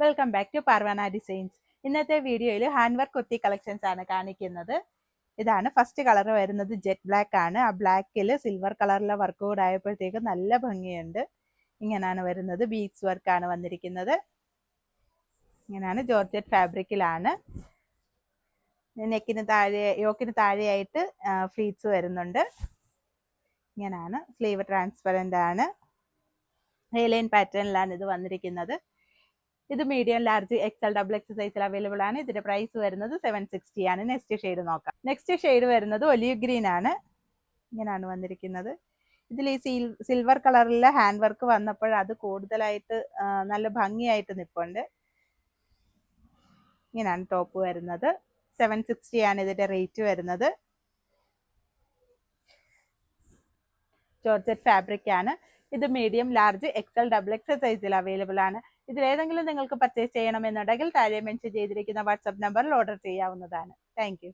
Welcome back to Parvana designs ഇന്നത്തെ വീഡിയോയിൽ hand work കുത്തി കളക്ഷൻസ് ആണ് കാണിക്കുന്നത്. ഇതാണ് ഫസ്റ്റ് കളർ വരുന്നത് ജെറ്റ് ബ്ലാക്ക് ആണ്. ആ ബ്ലാക്കിൽ സിൽവർ കളറിലെ വർക്ക് കൂടെ ആയപ്പോഴത്തേക്ക് നല്ല ഭംഗിയുണ്ട്. ഇങ്ങനെയാണ് വരുന്നത്. ബീഡ്സ് വർക്കാണ് വന്നിരിക്കുന്നത്. ഇങ്ങനെയാണ് ജോർജറ്റ് ഫാബ്രിക്കിലാണ് നെക്കിന് താഴെ യോക്കിന് താഴെയായിട്ട് ഫ്ലീറ്റ്സ് വരുന്നുണ്ട്. ഇങ്ങനെയാണ് സ്ലീവ് ട്രാൻസ്പെറന്റ് ആണ്. ഹെയ്ലൈൻ പാറ്റേണിലാണ് ഇത് വന്നിരിക്കുന്നത്. ഇത് medium large XL double X സൈസിൽ അവൈലബിൾ ആണ്. ഇതിന്റെ പ്രൈസ് വരുന്നത് സെവൻ സിക്സ്റ്റി ആണ്. നെക്സ്റ്റ് ഷെയ്ഡ് നോക്കാം. നെക്സ്റ്റ് ഷെയ്ഡ് വരുന്നത് ഒലിവ് ഗ്രീൻ ആണ്. ഇങ്ങനെയാണ് വന്നിരിക്കുന്നത്. ഇതിൽ ഈ സിൽ സിൽവർ കളറിലെ ഹാൻഡ് വർക്ക് വന്നപ്പോൾ അത് കൂടുതലായിട്ട് നല്ല ഭംഗിയായിട്ട് നിൽപ്പുണ്ട് ഇങ്ങനെയാണ് ടോപ്പ് വരുന്നത്. സെവൻ സിക്സ്റ്റി ആണ് ഇതിന്റെ റേറ്റ് വരുന്നത്. ജോർജറ്റ് ഫാബ്രിക് ആണ്. ഇത് medium large XL double XL സൈസിൽ അവൈലബിൾ ആണ്. ഇതിലേതെങ്കിലും നിങ്ങൾക്ക് പർച്ചേസ് ചെയ്യണമെന്നുണ്ടെങ്കിൽ താഴെ മെൻഷൻ ചെയ്തിരിക്കുന്ന വാട്സപ്പ് നമ്പറിൽ ഓർഡർ ചെയ്യാവുന്നതാണ്. താങ്ക്